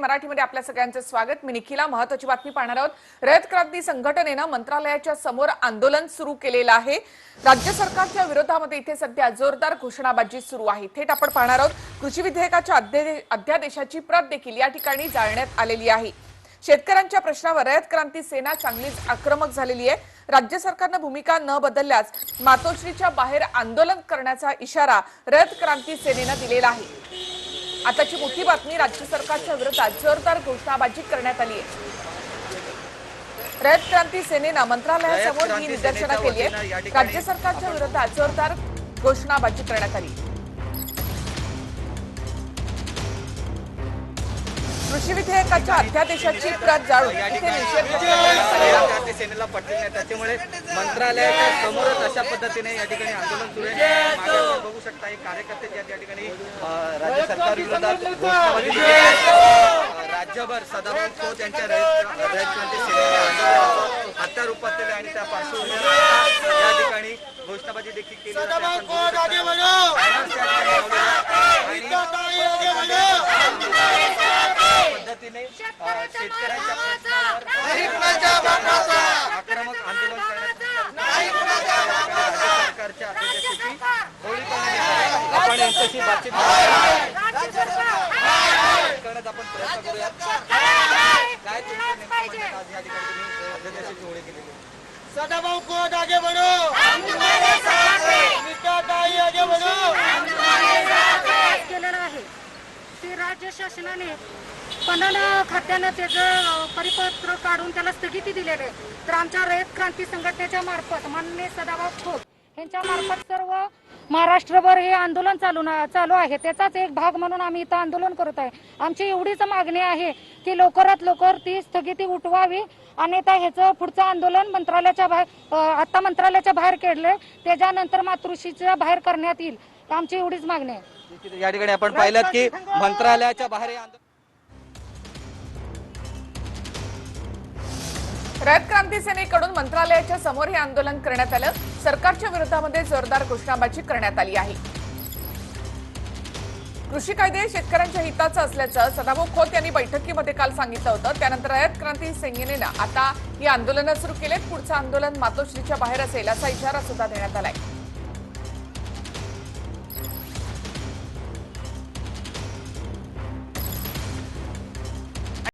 मराठीमध्ये आपल्या सगळ्यांचं स्वागत. मी निखिला महत्वाची बातमी पाहणार आहोत. रयत क्रांती संघटनेनं मंत्रालयाच्या समोर आंदोलन सुरू केलेलं आहे. राज्य सरकारच्या विरोधामध्ये इथे सध्या जोरदार घोषणाबाजी सुरू आहे. थेट आपण पाहणार आहोत कृषी विधेयकाच्या अध्यादेशाची प्रत देखील या ठिकाणी जाळण्यात आलेली आहे. शेतकऱ्यांच्या प्रश्नावर रयत क्रांती सेना चांगलीच आक्रमक झालेली आहे. राज्य सरकारनं भूमिका न बदलल्यास मातोश्रीच्या बाहेर आंदोलन करण्याचा इशारा रयत क्रांती सेनेनं दिलेला आहे. आताची मोठी बातमी राज्य सरकारच्या विरोधात जोरदार घोषणाबाजी करण्यात आली आहे. रयत क्रांती सेनेनं मंत्रालयासमोर ही निदर्शनं केली आहेत. ठिकाणी राज्य सरकारच्या विरोधात जोरदार घोषणाबाजी करण्यात आली. कृषी विधेयकाच्या अध्यादेशाची प्रत जाळून ठिकाणी निषेध सेनेला पटली नाही त्याच्यामुळे मंत्रालयाच्या समोरच अशा पद्धतीने या ठठिकाणी आंदोलन सुरू आहे. बघू शकता हे कार्यकर्ते जे आहेत या ठिकाणी सरकार विरोधात राज्यभर सदाभाऊ खोत यांच्या रयत रयत क्रांती सेनेने हत्यार आणि त्या पार्श्वभूमीवर या ठिकाणी घोषणाबाजी देखील केली पद्धतीने शेतकऱ्यांच्या आक्रमक आंदोलन सरकारच्या अध्यक्षाची होळी करण्यात येत आहे. आपण यांच्याशी बातचीत करण्यात आपण प्रयत्न करूयात काय तुमचं नेमकं म्हणणं आहे? आज या ठिकाणी तुम्ही अध्यक्षाची होळी केलेली आहे. सदाभाऊ आगे ताई आगे केलेलं आहे. ते राज्य शासनाने पणन खात्यानं त्याचं परिपत्र काढून त्याला स्थगिती दिलेली आहे. तर आमच्या रयत क्रांती संघटनेच्या मार्फत माननीय सदाभाऊ खोत यांच्या मार्फत सर्व महाराष्ट्रभर हे आंदोलन चालू चालू आहे. त्याचाच एक भाग म्हणून आम्ही इथं आंदोलन करत आहे. आमची एवढीच मागणी आहे की लवकरात लवकर ती स्थगिती उठवावी. आणि त्या ह्याचं पुढचं आंदोलन मंत्रालयाच्या बाहेर आता मंत्रालयाच्या बाहेर केले त्याच्यानंतर मातृशीच्या बाहेर करण्यात येईल. आमची एवढीच मागणी आहे. या ठिकाणी आपण पाहिलं की मंत्रालयाच्या बाहेर रयत क्रांती सेनेकडून मंत्रालयाच्या समोर हे आंदोलन करण्यात आलं. सरकारच्या विरोधामध्ये जोरदार घोषणाबाजी करण्यात आली आहे. कृषी कायदे शेतकऱ्यांच्या हिताचं असल्याचं सदाभाऊ खोत यांनी बैठकीमध्ये काल सांगितलं होतं. त्यानंतर रयत क्रांती सेनेनं आता ही आंदोलनं सुरू केलेत. पुढचं आंदोलन मातोश्रीच्या बाहेर असेल असा इशारा सुद्धा देण्यात आलाय.